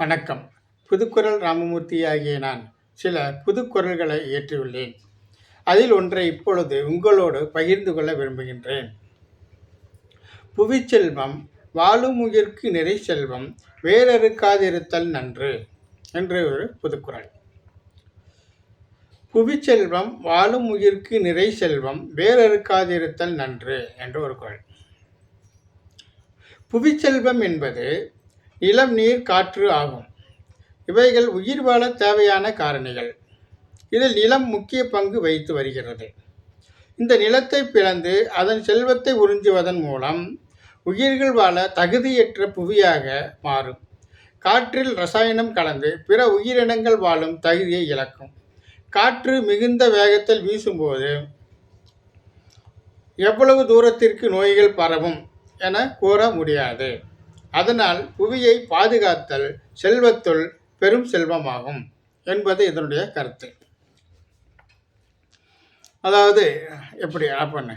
வணக்கம். புதுக்குரல் ராமமூர்த்தி ஆகிய நான் சில புதுக்குரல்களை இயற்றியுள்ளேன் அதில் ஒன்றை இப்பொழுது உங்களோடு பகிர்ந்து கொள்ள விரும்புகின்றேன். புவிச்செல்வம் வாழும் உயிர்க்கு நிறை செல்வம் வேறறுக்காதிருத்தல் நன்று என்று ஒரு புதுக்குறள் புவிச்செல்வம் வாழும் உயிர்க்கு நிறை செல்வம் வேறறுக்காதிருத்தல் நன்று என்று ஒரு குறள் புவிச்செல்வம் என்பது நிலம் நீர் காற்று ஆகும். இவைகள் உயிர் வாழ தேவையான காரணிகள். இதில் நிலம் முக்கிய பங்கு வகித்து வருகிறது. இந்த நிலத்தை பிளந்து அதன் செல்வத்தை உறிஞ்சுவதன் மூலம் உயிர்கள் வாழ தகுதியற்ற புவியாக மாறும். காற்றில் ரசாயனம் கலந்து பிற உயிரினங்கள் வாழும் தகுதியை இழக்கும். காற்று மிகுந்த வேகத்தில் வீசும்போது எவ்வளவு தூரத்திற்கு நோய்கள் பரவும் என கூற முடியாது. அதனால் புவியை பாதுகாத்தல் செல்வத்துள் பெரும் செல்வமாகும் என்பது இதனுடைய கருத்து. அதாவது எப்படி அப்பன்னு